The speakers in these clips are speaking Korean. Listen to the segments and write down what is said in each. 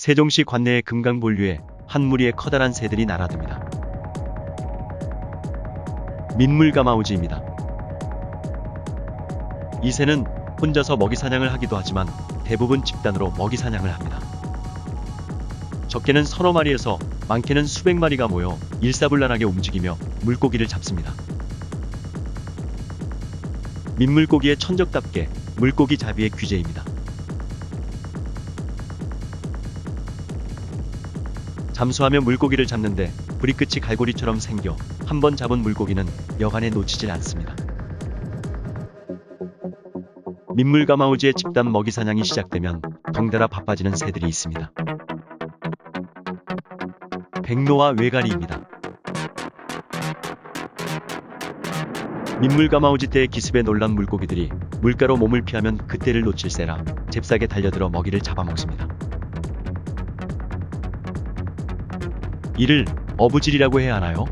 세종시 관내의 금강본류에 한 무리의 커다란 새들이 날아듭니다. 민물가마우지입니다. 이 새는 혼자서 먹이 사냥을 하기도 하지만 대부분 집단으로 먹이 사냥을 합니다. 적게는 서너 마리에서 많게는 수백 마리가 모여 일사불란하게 움직이며 물고기를 잡습니다. 민물고기의 천적답게 물고기 잡이의 귀재입니다. 잠수하며 물고기를 잡는데 부리끝이 갈고리처럼 생겨 한 번 잡은 물고기는 여간에 놓치질 않습니다. 민물가마우지의 집단 먹이 사냥이 시작되면 덩달아 바빠지는 새들이 있습니다. 백로와 외가리입니다. 민물가마우지 때의 기습에 놀란 물고기들이 물가로 몸을 피하면 그때를 놓칠세라 잽싸게 달려들어 먹이를 잡아먹습니다. 이를 어부질이라고 해야 하나요?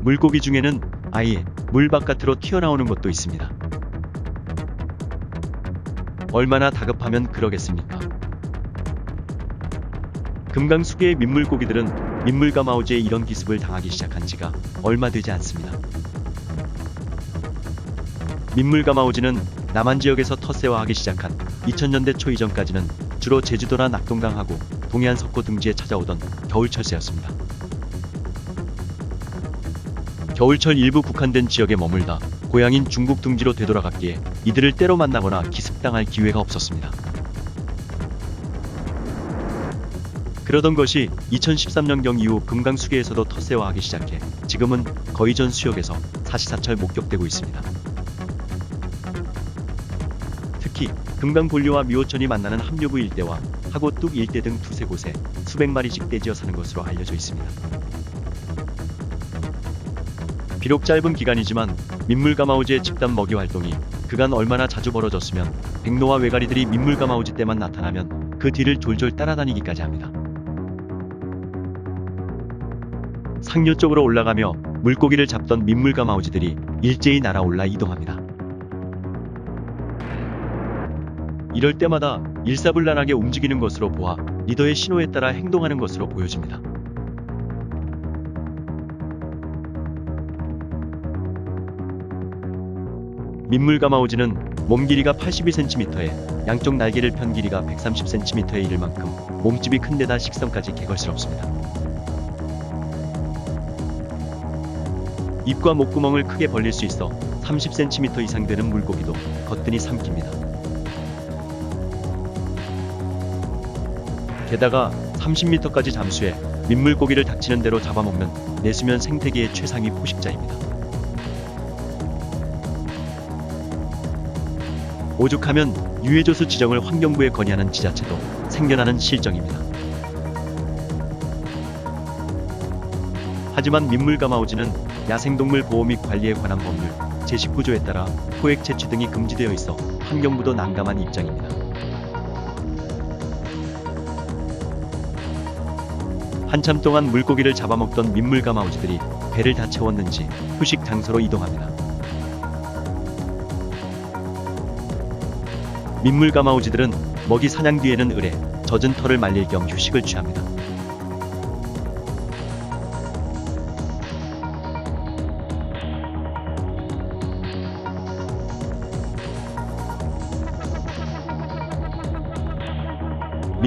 물고기 중에는 아예 물 바깥으로 튀어나오는 것도 있습니다. 얼마나 다급하면 그러겠습니까? 금강수계의 민물고기들은 민물가마우지의 이런 기습을 당하기 시작한 지가 얼마 되지 않습니다. 민물가마우지는 남한 지역에서 터세화하기 시작한 2000년대 초 이전까지는 주로 제주도나 낙동강하고 동해안 석고 등지에 찾아오던 겨울철새였습니다. 겨울철 일부 국한된 지역에 머물다 고향인 중국 둥지로 되돌아갔기에 이들을 때로 만나거나 기습당할 기회가 없었습니다. 그러던 것이 2013년경 이후 금강수계에서도 텃세화하기 시작해 지금은 거의 전 수역에서 사시사철 목격되고 있습니다. 특히 금강 본류와 미호천이 만나는 합류부 일대와 하고뚝 일대 등 두세 곳에 수백 마리씩 떼지어 사는 것으로 알려져 있습니다. 비록 짧은 기간이지만 민물가마우지의 집단 먹이 활동이 그간 얼마나 자주 벌어졌으면 백로와 외가리들이 민물가마우지 때만 나타나면 그 뒤를 졸졸 따라다니기까지 합니다. 상류 쪽으로 올라가며 물고기를 잡던 민물가마우지들이 일제히 날아올라 이동합니다. 이럴 때마다 일사불란하게 움직이는 것으로 보아 리더의 신호에 따라 행동하는 것으로 보여집니다. 민물가마우지는 몸 길이가 82cm에 양쪽 날개를 편 길이가 130cm에 이를 만큼 몸집이 큰 데다 식성까지 개걸스럽습니다. 입과 목구멍을 크게 벌릴 수 있어 30cm 이상 되는 물고기도 거뜬히 삼킵니다. 게다가 30m까지 잠수해 민물고기를 닥치는 대로 잡아먹는 내수면 생태계의 최상위 포식자입니다. 오죽하면 유해조수 지정을 환경부에 건의하는 지자체도 생겨나는 실정입니다. 하지만 민물가마우지는 야생동물 보호 및 관리에 관한 법률 제19조에 따라 포획 채취 등이 금지되어 있어 환경부도 난감한 입장입니다. 한참 동안 물고기를 잡아먹던 민물가마우지들이 배를 다 채웠는지 휴식 장소로 이동합니다. 민물가마우지들은 먹이 사냥 뒤에는 을에 젖은 털을 말릴 겸 휴식을 취합니다.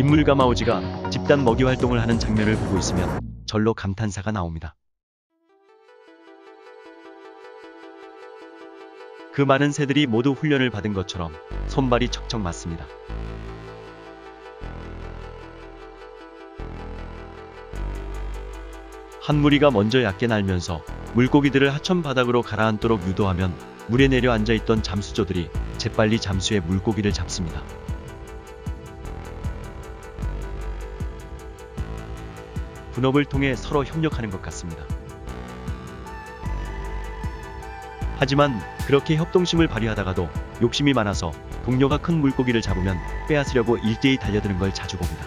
민물가마우지가 집단 먹이 활동을 하는 장면을 보고 있으면 절로 감탄사가 나옵니다. 그 많은 새들이 모두 훈련을 받은 것처럼 손발이 척척 맞습니다. 한 무리가 먼저 얕게 날면서 물고기들을 하천 바닥으로 가라앉도록 유도하면 물에 내려 앉아 있던 잠수조들이 재빨리 잠수해 물고기를 잡습니다. 분업을 통해 서로 협력하는 것 같습니다. 하지만 그렇게 협동심을 발휘하다가도 욕심이 많아서 동료가 큰 물고기를 잡으면 빼앗으려고 일제히 달려드는 걸 자주 봅니다.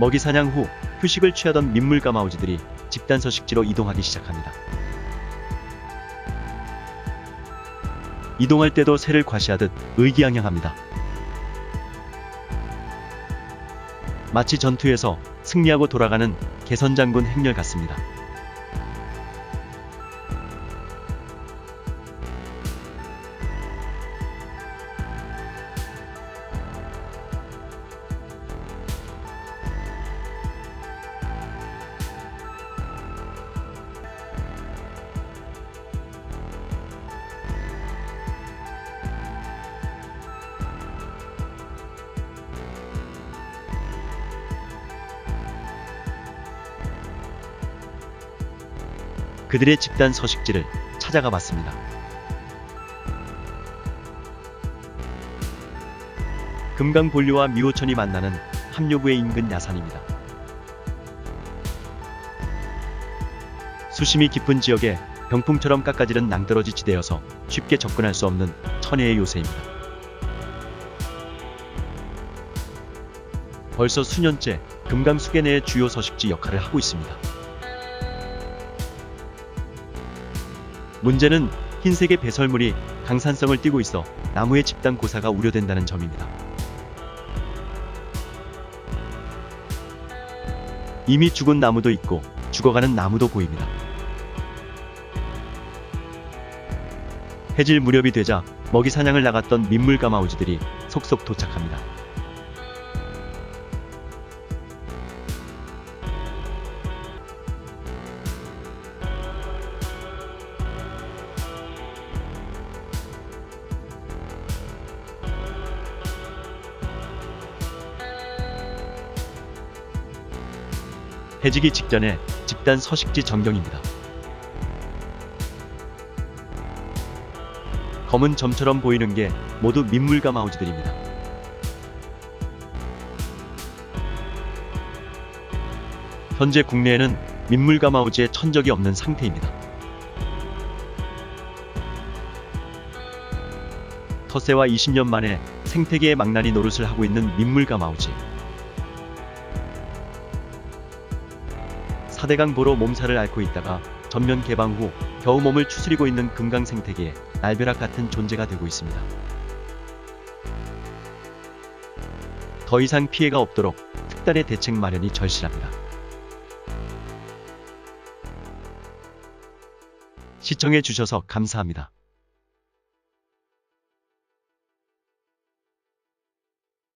먹이 사냥 후 휴식을 취하던 민물 가마우지들이 집단 서식지로 이동하기 시작합니다. 이동할 때도 새를 과시하듯 의기양양합니다. 마치 전투에서 승리하고 돌아가는 개선장군 행렬 같습니다. 그들의 집단 서식지를 찾아가 봤습니다. 금강본류와 미호천이 만나는 합류부의 인근 야산입니다. 수심이 깊은 지역에 병풍처럼 깎아지른 낭떠러지 지대여서 쉽게 접근할 수 없는 천혜의 요새입니다. 벌써 수년째 금강 수계 내의 주요 서식지 역할을 하고 있습니다. 문제는 흰색의 배설물이 강산성을 띠고 있어 나무의 집단 고사가 우려된다는 점입니다. 이미 죽은 나무도 있고 죽어가는 나무도 보입니다. 해질 무렵이 되자 먹이 사냥을 나갔던 민물가마우지들이 속속 도착합니다. 해지기 직전에 집단 서식지 전경입니다. 검은 점처럼 보이는 게 모두 민물가 마우지들입니다. 현재 국내에는 민물가 마우지의 천적이 없는 상태입니다. 터세와 20년 만에 생태계의 망나니 노릇을 하고 있는 민물가 마우지. 4대강 보로 몸살을 앓고 있다가 전면 개방 후 겨우 몸을 추스리고 있는 금강 생태계의 날벼락 같은 존재가 되고 있습니다. 더 이상 피해가 없도록 특단의 대책 마련이 절실합니다. 시청해 주셔서 감사합니다.